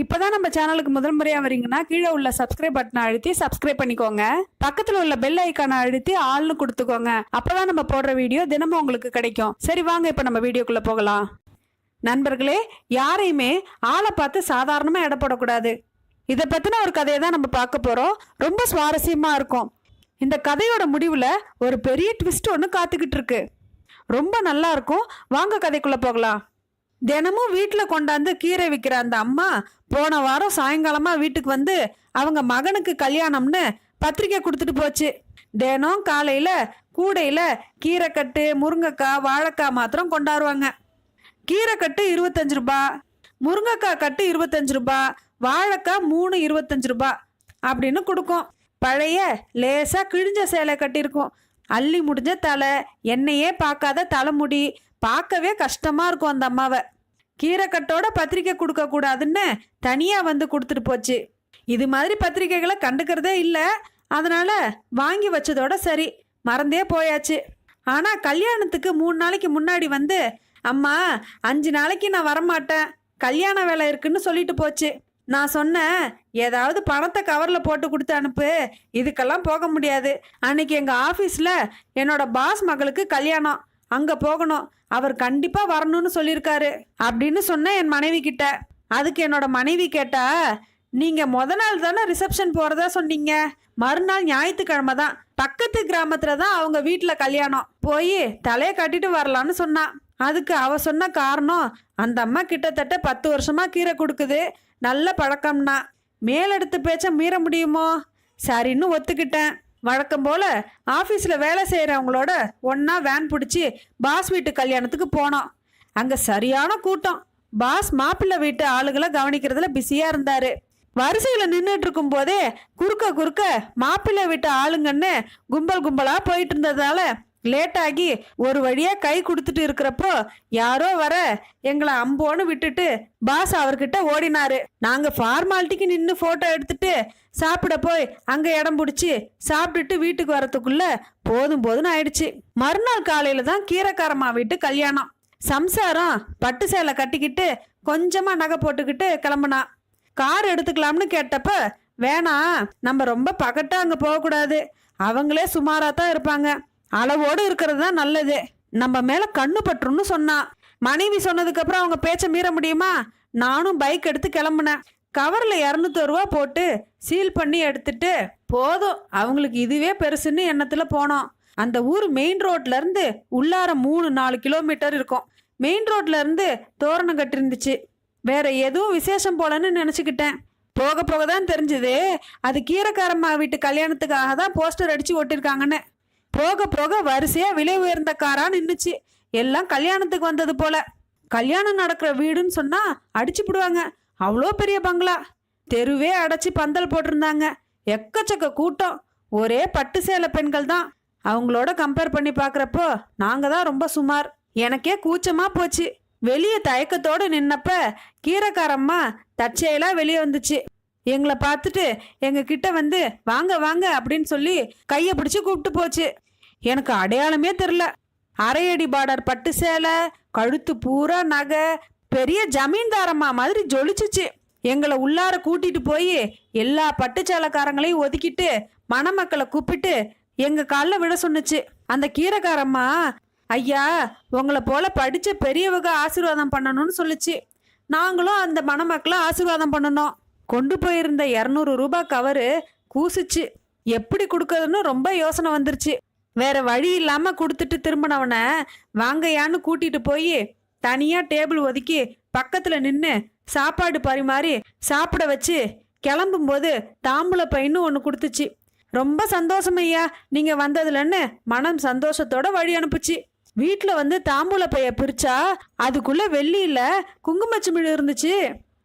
இப்போதான் நம்ம சேனலுக்கு முதல் முறையாக வரீங்கன்னா கீழே உள்ள சப்ஸ்கிரைப் பட்டனை அழுத்தி சப்ஸ்கிரைப் பண்ணிக்கோங்க. பக்கத்தில் உள்ள பெல் ஐக்கானை அழுத்தி ஆள்னு கொடுத்துக்கோங்க. அப்பதான் நம்ம போடுற வீடியோ தினமும் உங்களுக்கு கிடைக்கும். சரி வாங்க இப்போ நம்ம வீடியோக்குள்ளே போகலாம். நண்பர்களே யாரையுமே ஆளை பார்த்து சாதாரணமாக எடை போடக்கூடாது. இதை பற்றின ஒரு கதையை தான் நம்ம பார்க்க போகிறோம் ரொம்ப சுவாரஸ்யமாக இருக்கும். இந்த கதையோட முடிவில் ஒரு பெரிய ட்விஸ்ட் ஒன்று காத்துக்கிட்டு இருக்கு. ரொம்ப நல்லா இருக்கும். வாங்க கதைக்குள்ளே போகலாம். தினமும் வீட்டில் கொண்டாந்து கீரை விற்கிற அந்த அம்மா போன வாரம் சாயங்காலமாக வீட்டுக்கு வந்து அவங்க மகனுக்கு கல்யாணம்னு பத்திரிக்கை கொடுத்துட்டு போச்சு. தினம் காலையில் கூடையில் கீரைக்கட்டு முருங்கைக்காய் வாழைக்காய் மாத்திரம் கொண்டாடுவாங்க கீரைக்கட்டு இருபத்தஞ்சு ரூபாய் முருங்கைக்காய் கட்டு இருபத்தஞ்சு ரூபா வாழைக்காய் மூணு இருபத்தஞ்சு ரூபா அப்படின்னு கொடுக்கும். பழைய லேசாக கிழிஞ்ச சேலை கட்டியிருக்கும். அள்ளி முடிஞ்ச தலை என்னையே பார்க்காத தலைமுடி பார்க்கவே கஷ்டமாக இருக்கும் அந்த அம்மாவை. கீரைக்கட்டோட பத்திரிக்கை கொடுக்க கூடாதுன்னு வந்து கொடுத்துட்டு போச்சு. இது மாதிரி பத்திரிக்கைகளை கண்டுக்கிறதே இல்லை. அதனால வாங்கி வச்சதோட சரி. மறந்தே போயாச்சு. ஆனால் கல்யாணத்துக்கு மூணு நாளைக்கு முன்னாடி வந்து அம்மா அஞ்சு நாளைக்கு நான் வரமாட்டேன். கல்யாண வேலை இருக்குன்னு சொல்லிட்டு போச்சு. நான் சொன்னேன் ஏதாவது பணத்தை கவரில் போட்டு கொடுத்து அனுப்பு. இதுக்கெல்லாம் போக முடியாது. அன்னைக்கு எங்கள் ஆஃபீஸில் என்னோட பாஸ் மகளுக்கு கல்யாணம். அங்கே போகணும். அவர் கண்டிப்பாக வரணும்னு சொல்லியிருக்காரு. அப்படின்னு சொன்னேன் என் மனைவி கிட்ட. அதுக்கு என்னோட மனைவி கேட்டா நீங்கள் முத நாள் தானே ரிசப்ஷன் போகிறதா சொன்னீங்க? மறுநாள் ஞாயிற்றுக்கிழமை தான். பக்கத்து கிராமத்தில் தான் அவங்க வீட்டில் கல்யாணம். போய் தலையை கட்டிட்டு வரலான்னு சொன்னான் அதுக்கு அவ சொன்ன காரணம் அந்த அம்மா கிட்டத்தட்ட பத்து வருஷமாக கீரை கொடுக்குது. நல்ல பழக்கம்னா. மேலெடுத்து பேச்ச மீற முடியுமோ? சரின்னு ஒத்துக்கிட்டேன். வழக்கம் போல ஆஃபீஸில் வேலை செய்கிறவங்களோட ஒன்றா வேன் பிடிச்சி பாஸ் வீட்டு கல்யாணத்துக்கு போனோம் அங்கே சரியான கூட்டம். பாஸ் மாப்பிள்ளை வீட்டு ஆளுகளை கவனிக்கிறதுல பிஸியாக இருந்தார். வரிசையில் நின்றுட்டு இருக்கும் போதே குறுக்க குறுக்க மாப்பிள்ளை வீட்டு ஆளுங்கன்னு கும்பல் கும்பலாக போயிட்டு இருந்ததால லேட் ஆகி ஒரு வழியா கை கொடுத்துட்டு இருக்கிறப்போ யாரோ வர எங்களை அம்போன்னு விட்டுட்டு பாஸ் அவர்கிட்ட ஓடினாரு. நாங்க ஃபார்மாலிட்டிக்கு நின்று போட்டோ எடுத்துட்டு சாப்பிட போய் அங்க இடம் பிடிச்சி சாப்பிட்டுட்டு வீட்டுக்கு வரத்துக்குள்ள போதும் போதும்னு ஆயிடுச்சு. மறுநாள் காலையில தான் கீரைக்காரம்மா வீட்டு கல்யாணம். சம்சாரம் பட்டு சேலை கட்டிக்கிட்டு கொஞ்சமா நகை போட்டுக்கிட்டு கிளம்புனா. கார் எடுத்துக்கலாம்னு கேட்டப்ப வேணாம் நம்ம ரொம்ப பகட்டா அங்க போகக்கூடாது. அவங்களே சுமாரா தான் இருப்பாங்க. அளவோடு இருக்கிறது தான் நல்லது. நம்ம மேல கண்ணு பற்றுன்னு சொன்னான் மனைவி சொன்னதுக்கு அப்புறம் அவங்க பேச்ச மீற முடியுமா? நானும் பைக் எடுத்து கிளம்புனேன். கவரில் இரநூத்தி ரூபா போட்டு சீல் பண்ணி எடுத்துட்டு போதும். அவங்களுக்கு இதுவே பெருசுன்னு எண்ணத்தில் போனோம். அந்த ஊர் மெயின் ரோட்ல இருந்து உள்ளார மூணு நாலு கிலோமீட்டர் இருக்கும். மெயின் ரோட்ல இருந்து தோரணம் கட்டிருந்துச்சு. வேற எதுவும் விசேஷம் போலன்னு நினச்சிக்கிட்டேன். போக போக தான் தெரிஞ்சது. அது கீரைக்காரம்மா வீட்டு கல்யாணத்துக்காக தான் போஸ்டர் அடித்து ஒட்டிருக்காங்கன்னு. போக போக வரிசையா விலை உயர்ந்த காரா நின்றுச்சு எல்லாம் கல்யாணத்துக்கு வந்தது போல. கல்யாணம் நடக்கிற வீடுன்னு சொன்னா அடிச்சு விடுவாங்க அவ்வளோ பெரிய பங்களா. தெருவே அடைச்சி பந்தல் போட்டிருந்தாங்க. எக்கச்சக்க கூட்டம். ஒரே பட்டு சேலை பெண்கள் தான். அவங்களோட கம்பேர் பண்ணி பார்க்குறப்போ நாங்கள் தான் ரொம்ப சுமார். எனக்கே கூச்சமாக போச்சு. வெளியே தயக்கத்தோடு நின்னப்ப கீரைக்காரம்மா தற்செயலாக வெளியே வந்துச்சு. எங்களை பார்த்துட்டு எங்க கிட்ட வந்து வாங்க வாங்க அப்படின்னு சொல்லி கையை பிடிச்சி கூப்பிட்டு போச்சு. எனக்கு அடையாளமே தெரில. அரையடி பார்டர் பட்டு சேலை கழுத்து பூரா நகை பெரிய ஜமீன்தாரம்மா மாதிரி ஜொலிச்சுச்சு. எங்களை உள்ளார கூட்டிட்டு போய் எல்லா பட்டு சேலைக்காரங்களையும் ஒதுக்கிட்டு மணமக்களை கூப்பிட்டு எங்க காலில் விட சொன்னுச்சு. அந்த கீரைக்காரம்மா ஐயா உங்களை போல படிச்ச பெரியவங்க ஆசீர்வாதம் பண்ணணும்னு சொல்லுச்சு. நாங்களும் அந்த மணமக்களை ஆசீர்வாதம் பண்ணணும். கொண்டு போயிருந்த இரநூறு ரூபாய் கவரு கூசுச்சு. எப்படி கொடுக்கறதுன்னு ரொம்ப யோசனை வந்துருச்சு. வேற வழி இல்லாம கொடுத்துட்டு திரும்பினவனை வாங்கையான்னு கூட்டிட்டு போய் தனியா டேபிள் ஒதுக்கி பக்கத்துல நின்று சாப்பாடு பரிமாறி சாப்பிட வச்சு கிளம்பும்போது தாம்பூல பைன்னு ஒன்று கொடுத்துச்சு. ரொம்ப சந்தோஷம் ஐயா நீங்க வந்ததுலன்னு மனம் சந்தோஷத்தோட வழி அனுப்புச்சு. வீட்டில் வந்து தாம்பூல பைய பிரிச்சா அதுக்குள்ள வெள்ளியில குங்குமச்சிமிழ் இருந்துச்சு.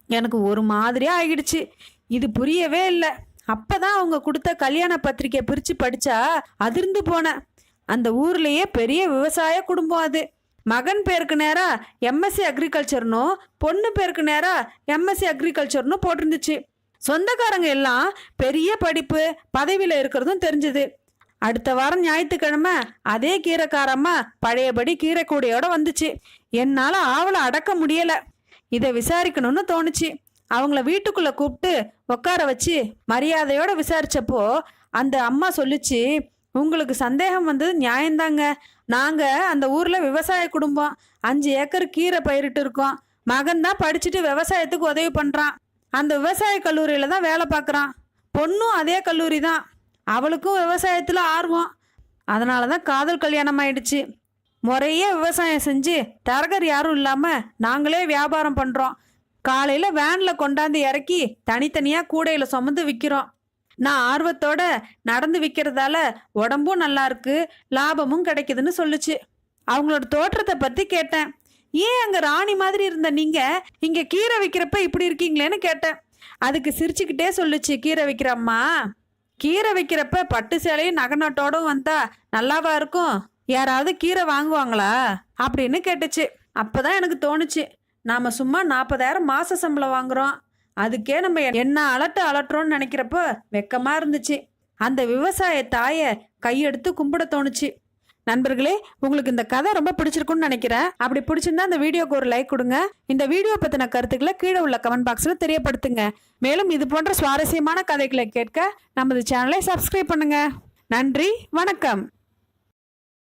எனக்கு ஒரு மாதிரியா ஆகிடுச்சு இது புரியவே இல்லை. அப்பதான் அவங்க கொடுத்த கல்யாண பத்திரிக்கை பிரிச்சு படிச்சா அதிர்ந்து போனேன் அந்த ஊர்லயே பெரிய விவசாய குடும்பம் அது. மகன் பேருக்கு நேரா எம்எஸ்சி அக்ரிகல்ச்சர்னும் பொண்ணு பேருக்கு நேரா எம்எஸ்சி அக்ரிகல்ச்சர்னு போட்டிருந்துச்சு. சொந்தக்காரங்க எல்லாம் பெரிய படிப்பு பதவியில இருக்கிறதும் தெரிஞ்சது. அடுத்த வாரம் ஞாயிற்றுக்கிழமை அதே கீரைக்காரம்மா பழையபடி கீரைக்கூடையோட வந்துச்சு. என்னால் ஆவலை அடக்க முடியலை. இதை விசாரிக்கணும்னு தோணுச்சு. அவங்கள வீட்டுக்குள்ள கூப்பிட்டு உட்கார வச்சு மரியாதையோட விசாரிச்சப்போ அந்த அம்மா சொல்லுச்சு உங்களுக்கு சந்தேகம் வந்தது நியாயம்தாங்க நாங்கள் அந்த ஊரில் விவசாய குடும்பம். அஞ்சு ஏக்கர் கீரை பயிரிட்டு இருக்கோம். மகன் தான் படிச்சுட்டு விவசாயத்துக்கு உதவி பண்ணுறான் அந்த விவசாய கல்லூரியில் தான் வேலை பார்க்குறான். பொண்ணும் அதே கல்லூரி தான். அவளுக்கும் விவசாயத்தில் ஆர்வம். அதனால தான் காதல் கல்யாணம் ஆயிடுச்சு. முறையே விவசாயம் செஞ்சு தரகர் யாரும் இல்லாமல் நாங்களே வியாபாரம் பண்ணுறோம் காலையில் வேனில் கொண்டாந்து இறக்கி தனித்தனியாக கூடையில் சுமந்து விற்கிறோம் நான் ஆர்வத்தோட நடந்து விற்கிறதால உடம்பும் நல்லா இருக்கு லாபமும் கிடைக்குதுன்னு சொல்லுச்சு. அவங்களோட தோற்றத்தை பற்றி கேட்டேன். ஏன் அங்கே ராணி மாதிரி இருந்த நீங்கள் இங்கே கீரை விற்கிறப்ப இப்படி இருக்கீங்களேன்னு கேட்டேன். அதுக்கு சிரிச்சுக்கிட்டே சொல்லுச்சு கீரை விற்கிறம்மா கீரை விற்கிறப்ப பட்டு சேலையும் நகநட்டோடும் வந்தா நல்லாவா இருக்கும்? யாராவது கீரை வாங்குவாங்களா? அப்படின்னு கேட்டுச்சு. அப்பதான் எனக்கு தோணுச்சு. நாம் சும்மா நாற்பதாயிரம் மாத சம்பளம் வாங்குறோம். அதுக்கே நம்ம என்ன அலட்டு அலட்டுறோம்னு நினைக்கிறப்போ வெக்கமாக இருந்துச்சு. அந்த விவசாய தாயை கையெடுத்து கும்பிட தோணுச்சு. நண்பர்களே உங்களுக்கு இந்த கதை ரொம்ப பிடிச்சிருக்கும்னு நினைக்கிறேன். அப்படி பிடிச்சிருந்தா இந்த வீடியோக்கு ஒரு லைக் கொடுங்க. இந்த வீடியோ பற்றின கருத்துக்களை கீழே உள்ள கமெண்ட் பாக்ஸில் தெரியப்படுத்துங்க. மேலும் இது போன்ற சுவாரஸ்யமான கதைகளை கேட்க நமது சேனலை சப்ஸ்கிரைப் பண்ணுங்க. நன்றி வணக்கம்.